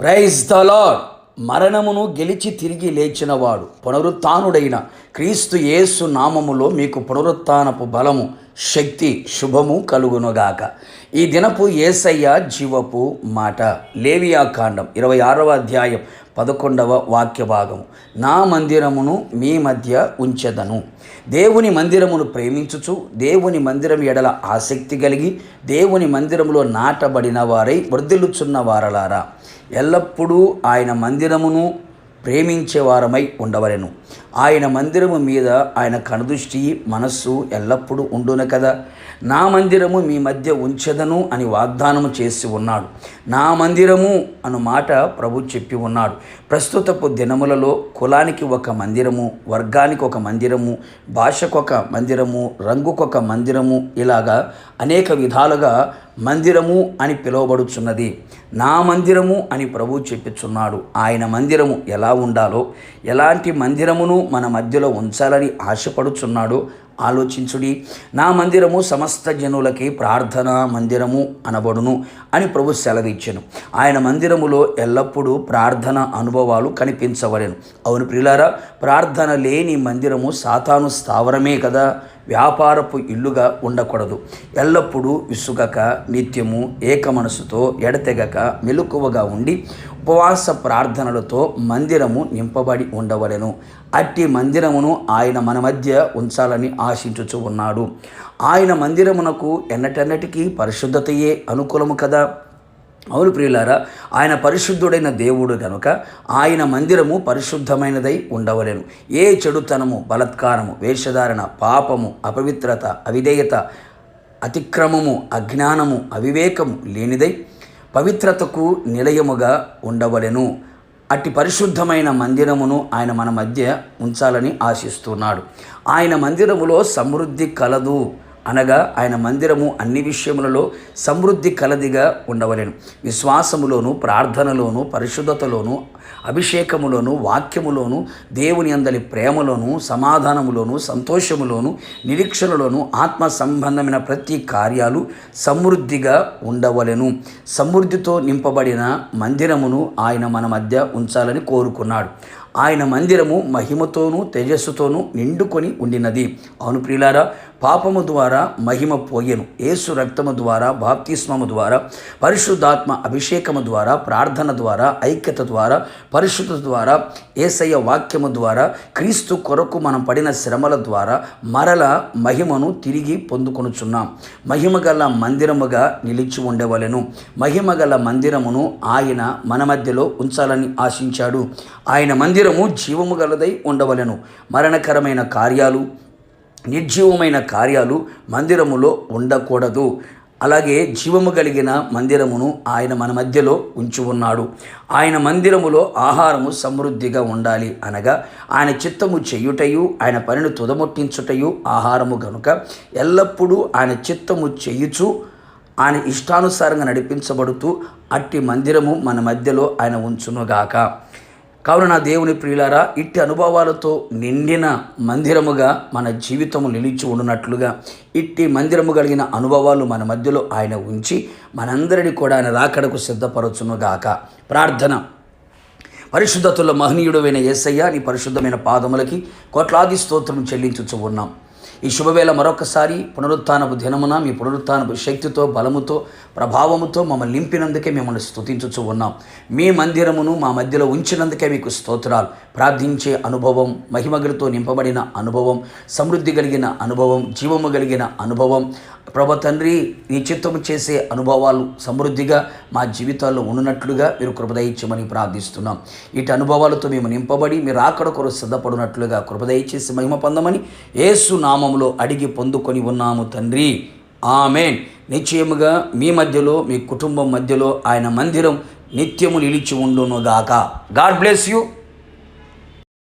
Praise the Lord మరణమును గెలిచి తిరిగి లేచినవాడు పునరుత్డైన క్రీస్తు యేసు నామములో మీకు పునరుత్నపు బలము శక్తి శుభము కలుగునుగాక. ఈ దినపు ఏసయ్య జీవపు మాట. లేవియా కాండం ఇరవై ఆరవ అధ్యాయం పదకొండవ వాక్య భాగము నా మందిరమును మీ మధ్య ఉంచెదను. దేవుని మందిరమును ప్రేమించుచు దేవుని మందిరం ఎడల ఆసక్తి కలిగి దేవుని మందిరములో నాటబడిన వారై వర్ధిల్లుచున్న వారలారా. ఎల్లప్పుడూ ఆయన మందిరమును ప్రేమించేవారమై ఉండవలను. ఉండవలెను ఆయన మందిరము మీద ఆయన కనుదృష్టి మనస్సు ఎల్లప్పుడూ ఉండును కదా. నా మందిరము మీ మధ్య ఉంచదను అని వాగ్దానము చేసి ఉన్నాడు. నా మందిరము అను మాట ప్రభు చెప్పి ఉన్నాడు. ప్రస్తుతపు దినములలో కులానికి ఒక మందిరము వర్గానికి ఒక మందిరము భాషకు ఒక మందిరము రంగుకొక మందిరము ఇలాగా అనేక విధాలుగా మందిరము అని పిలువబడుచున్నది. నా మందిరము అని ప్రభు చెప్పుచున్నాడు. ఆయన మందిరము ఎలా ఉండాలో ఎలాంటి మందిరమును మన మధ్యలో ఉంచాలని ఆశపడుచున్నాడో ఆలోచించుడి. నా మందిరము సమస్త జనులకి ప్రార్థన మందిరము అనబడును అని ప్రభు సెలవిచ్చాను. ఆయన మందిరములో ఎల్లప్పుడూ ప్రార్థన అనుభవాలు కనిపించవలేను. అవును ప్రిలారా ప్రార్థన లేని మందిరము సాతాను స్థావరమే కదా. వ్యాపారపు ఇల్లుగా ఉండకూడదు. ఎల్లప్పుడూ విసుగక నిత్యము ఏక మనసుతో ఎడతెగక మెలకువగా ఉండి ఉపవాస ప్రార్థనలతో మందిరము నింపబడి ఉండవలెను. అట్టి మందిరమును ఆయన మన మధ్య ఉంచాలని ఆశించుచు ఉన్నాడు. ఆయన మందిరమునకు ఎన్నటెన్నటికీ పరిశుద్ధతయే అనుకూలము కదా? అవును ప్రియులారా ఆయన పరిశుద్ధుడైన దేవుడు కనుక ఆయన మందిరము పరిశుద్ధమైనదై ఉండవలెను. ఏ చెడుతనము బలత్కారము వేషధారణ పాపము అపవిత్రత అవిధేయత అతిక్రమము అజ్ఞానము అవివేకము లేనిదై పవిత్రతకు నిలయముగా ఉండవలెను. అట్టి పరిశుద్ధమైన మందిరమును ఆయన మన మధ్య ఉంచాలని ఆశిస్తున్నాడు. ఆయన మందిరములో సమృద్ధి కలదు. అనగా ఆయన మందిరము అన్ని విషయములలో సమృద్ధి కలదిగా ఉండవలెను. విశ్వాసములోను ప్రార్థనలోను పరిశుద్ధతలోను అభిషేకములోను వాక్యములోను దేవుని అందలి ప్రేమలోను సమాధానములోను సంతోషములోను నిరీక్షణలోను ఆత్మ సంబంధమైన ప్రతి కార్యాలు సమృద్ధిగా ఉండవలెను. సమృద్ధితో నింపబడిన మందిరమును ఆయన మన మధ్య ఉంచాలని కోరుకున్నాడు. ఆయన మందిరము మహిమతోనూ తేజస్సుతోనూ నిండుకొని ఉండినది. అవును ప్రియులారా పాపము ద్వారా మహిమ పోయెను. యేసు రక్తము ద్వారా బాప్తిస్మము ద్వారా పరిశుద్ధాత్మ అభిషేకము ద్వారా ప్రార్థన ద్వారా ఐక్యత ద్వారా పరిశుద్ధ ద్వారా ఏసయ్య వాక్యము ద్వారా క్రీస్తు కొరకు మనం పడిన శ్రమల ద్వారా మరల మహిమను తిరిగి పొందుకొనుచున్నాం. మహిమగల మందిరముగా నిలిచి ఉండవలెను. మహిమగల మందిరమును ఆయన మన మధ్యలో ఉంచాలని ఆశించాడు. ఆయన మందిరము జీవము గలదై ఉండవలెను. మరణకరమైన కార్యాలు నిర్జీవమైన కార్యాలు మందిరములో ఉండకూడదు. అలాగే జీవము కలిగిన మందిరమును ఆయన మన మధ్యలో ఉంచి ఉన్నాడు. ఆయన మందిరములో ఆహారము సమృద్ధిగా ఉండాలి అనగా ఆయన చిత్తము చెయ్యుటయు ఆయన పనిని తుదముట్టించుటయు ఆహారము గనుక ఎల్లప్పుడూ ఆయన చిత్తము చేయుచు ఆయన ఇష్టానుసారంగా నడిపించబడుతూ అట్టి మందిరము మన మధ్యలో ఆయన ఉంచునుగాక. కావున నా దేవుని ప్రియులారా ఇట్టి అనుభవాలతో నిండిన మందిరముగా మన జీవితము నిలిచి ఉండునట్లుగా ఇట్టి మందిరము కలిగిన అనుభవాలు మన మధ్యలో ఆయన ఉంచి మనందరినీ కూడా ఆయన రాకడకు సిద్ధపరచునుగాక ప్రార్థన. పరిశుద్ధతుల మహనీయుడమైన యేసయ్య నీ పరిశుద్ధమైన పాదములకి కోట్లాది స్తోత్రం చెల్లించుచు ఉన్నాం. ఈ శుభవేళ మరొకసారి పునరుత్నపు దినమున మీ పునరుత్నపు శక్తితో బలముతో ప్రభావముతో మమ్మల్ని నింపినందుకే మిమ్మల్ని స్థుతించుచు ఉన్నాం. మీ మందిరమును మా మధ్యలో ఉంచినందుకే మీకు స్తోత్రాలు. ప్రార్థించే అనుభవం మహిమగలతో నింపబడిన అనుభవం సమృద్ధి కలిగిన అనుభవం జీవము కలిగిన అనుభవం ప్రభ తండ్రి నీ చిత్తము చేసే అనుభవాలు సమృద్ధిగా మా జీవితాల్లో ఉన్నట్లుగా మీరు కృపదయించమని ప్రార్థిస్తున్నాం. ఇటు అనుభవాలతో మేము నింపబడి మీరు ఆకడ కొరకు సిద్ధపడినట్లుగా కృపదయచేసి మహిమ పొందమని ఏసు నామంలో అడిగి పొందుకొని ఉన్నాము తండ్రి. ఆమెన్. నిశ్చయముగా మీ మధ్యలో మీ కుటుంబం మధ్యలో ఆయన మందిరం నిత్యము నిలిచి ఉండునుగాక గాడ్ బ్లెస్ యూ.